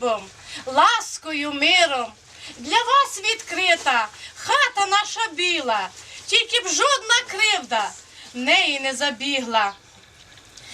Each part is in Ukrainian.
хлібом, ласкою, миром. Для вас відкрита хата наша біла, тільки б жодна кривда неї не забігла.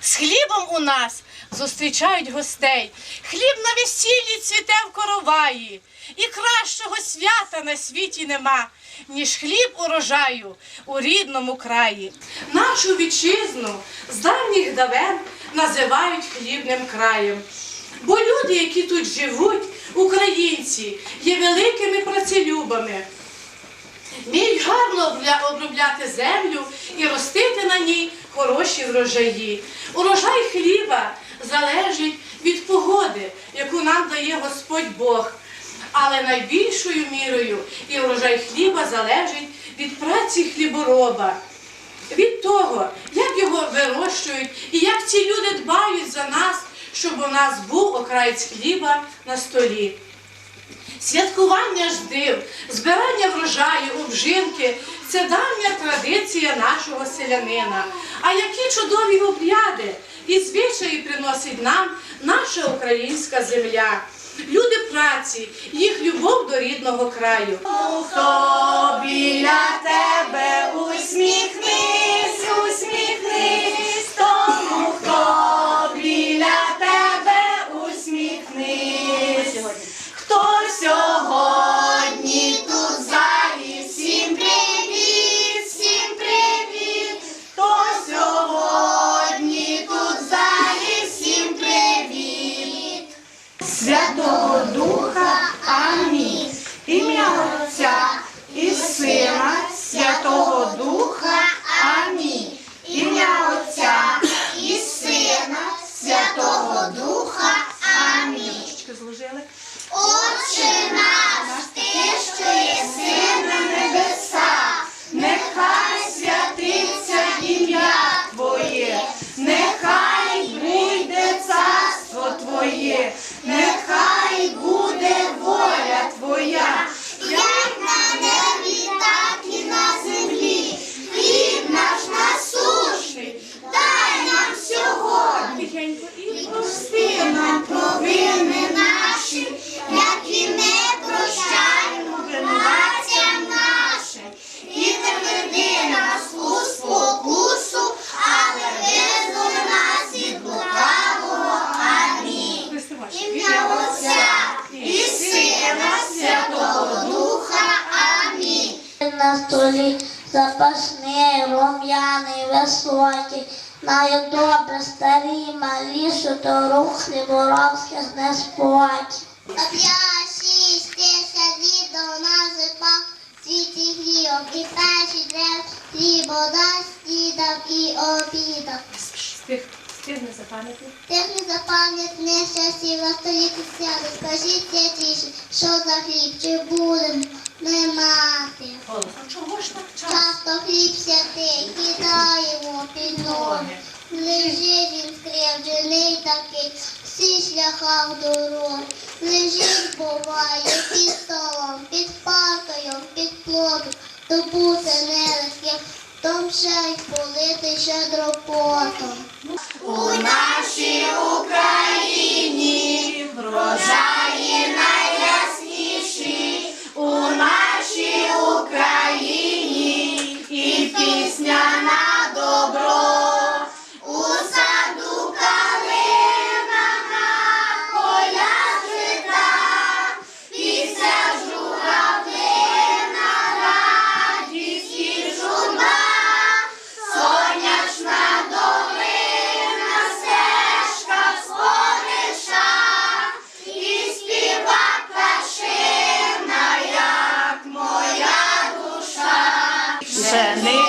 З хлібом у нас зустрічають гостей. Хліб на весіллі цвіте в короваї. І кращого свята на світі нема, ніж хліб урожаю у рідному краї. Нашу вітчизну з давніх давен називають хлібним краєм. Бо люди, які тут живуть, українці, є великими працелюбами. Вміють гарно обробляти землю і ростити на ній хороші врожаї. Урожай хліба залежить від погоди, яку нам дає Господь Бог. Але найбільшою мірою і урожай хліба залежить від праці хлібороба, від того, як його вирощують і як ці люди дбають за нас, щоб у нас був окраєць хліба на столі. Святкування ж збирання врожаю, обжинки це давня традиція нашого селянина. А які чудові обряди і звичаї приносить нам наша українська земля. Люди праці, їх любов до рідного краю. Хто біля тебе усміхнись, todo столі запашний, рум'яний, високий, Маю добре старі, малі, що до рук хліборобських не спочі. А п'ять, шість, десять літ до нас світі гріок і перші древ хлібо дасть дідав і обідав. Стих, стигне запам'ятник. Тих не запам'ятне часів на столі сяду, скажіть тіше, що за хліб, чи будемо ми мати. Голосом. Чого ж так часто? Часто хліб святий кидаємо під ноги. Лежить він скривджений такий, всі шляха в дороги. Лежить, буває, під столом, під паркою, під плотом, то бути нелегким, том ще й полити щедро потом. У нашій Україні врожаї É, nem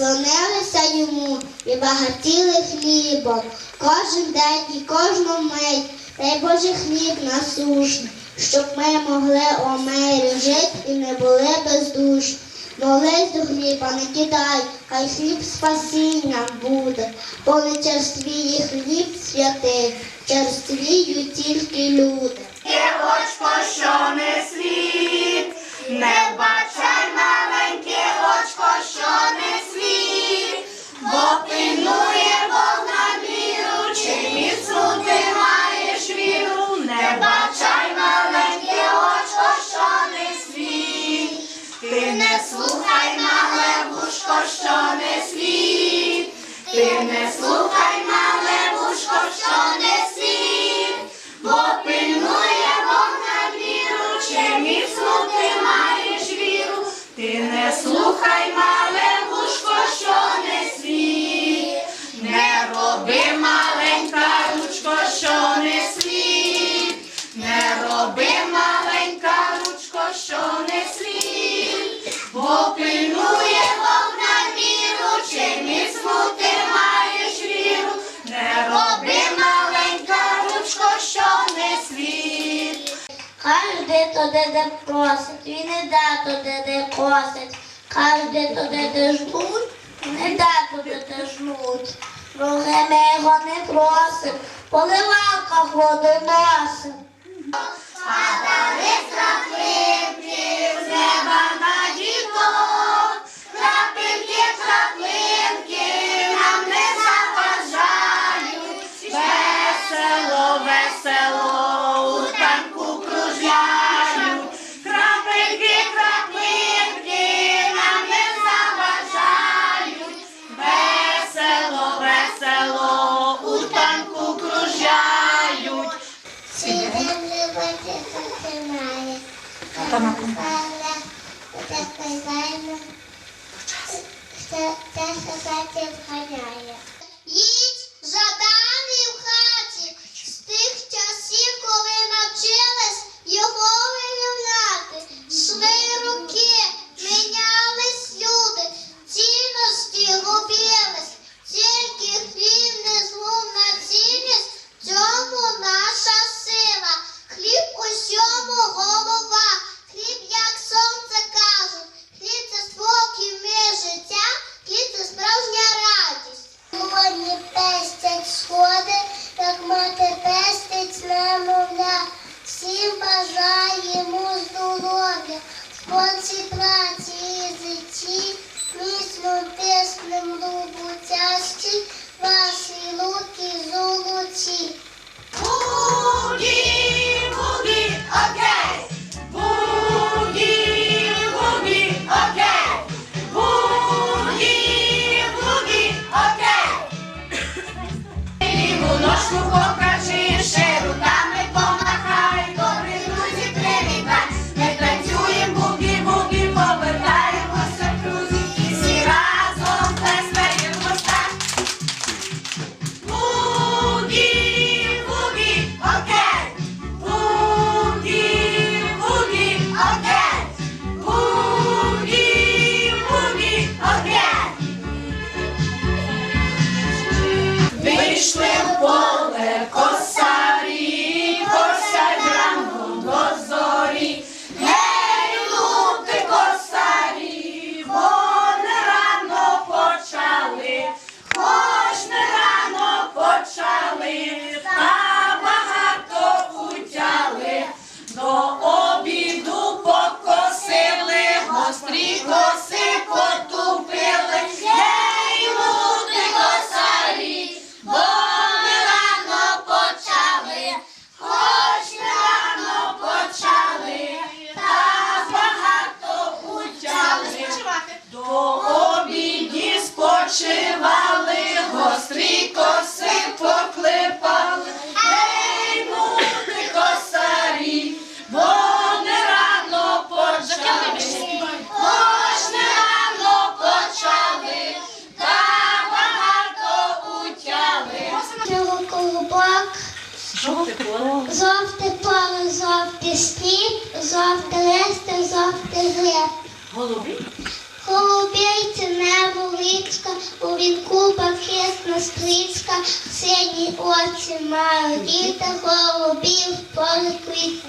клонилися йому і багатіли хлібом кожен день і кожну мить, дай Боже хліб насушний, щоб ми могли о мирі жити і не були бездушні. Молись до хліба, не кидай, хай хліб спасінням буде, бо не черствіє хліб святий, через черствіють тільки люди. Є очко, що не світ, не бачай маленьке очко, що не світ бо Бог на віру, чи ти маєш віру, не бачай маленьке очко, що не свій, ти не слухай малебушко, що не свій. туди, де просить, він іде туди, де косить. Кожен туди, де де ждуть, не йде туди, де жнуть. Друге ми його не просим, поливалках води носим. Там 结婚 клубок, жовте поле, жовтий сніг, жовте листя, жовте гриб. Голубійці, небо, річка, у він вінку бахисна стрічка, сині очі мають діти, голубів поле квітка.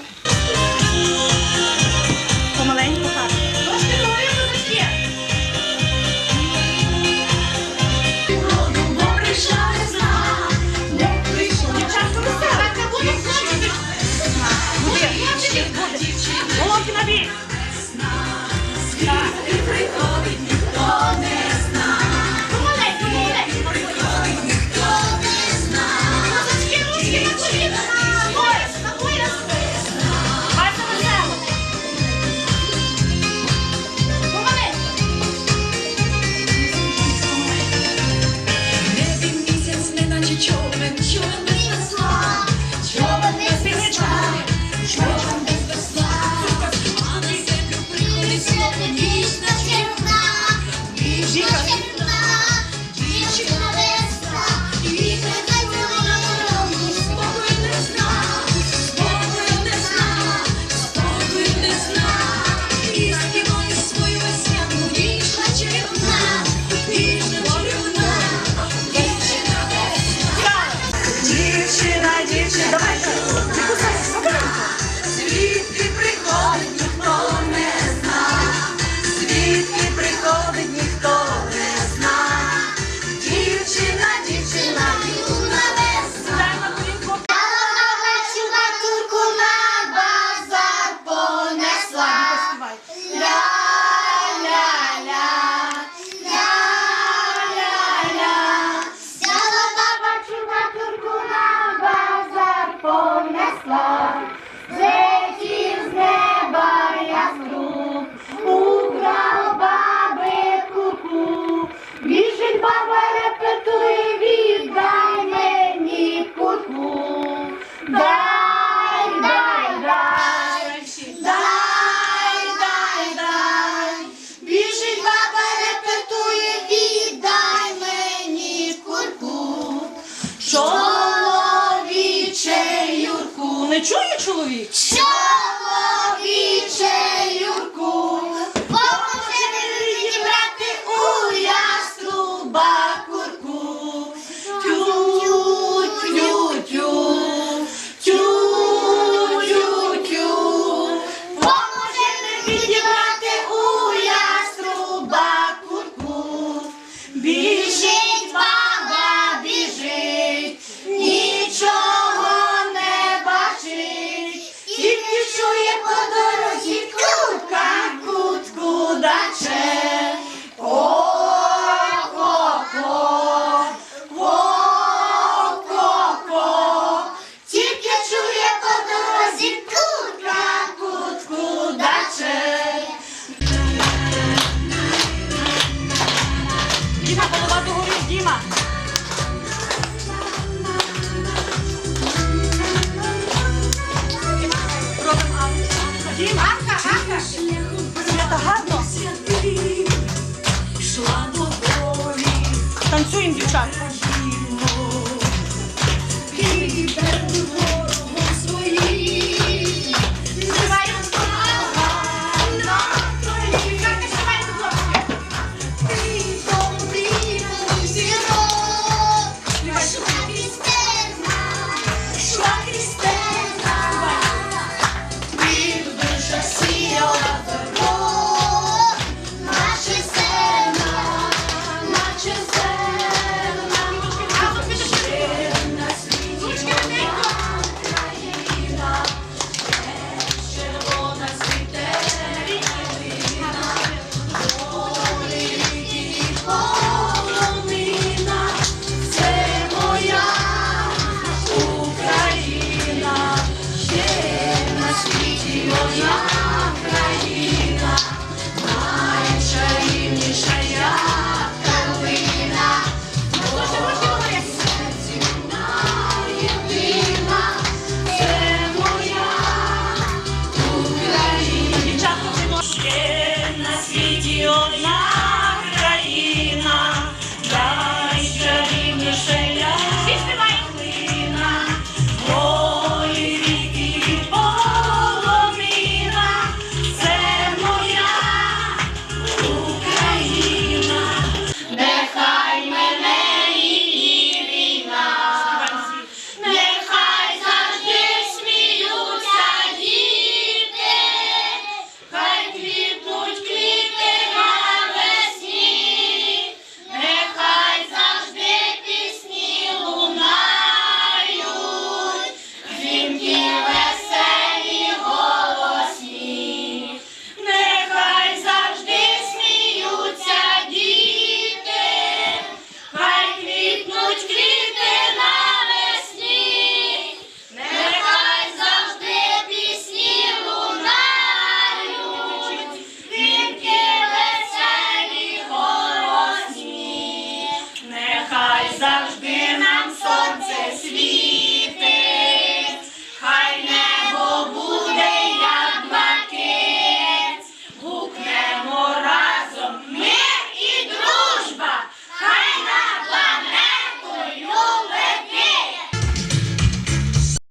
Russia.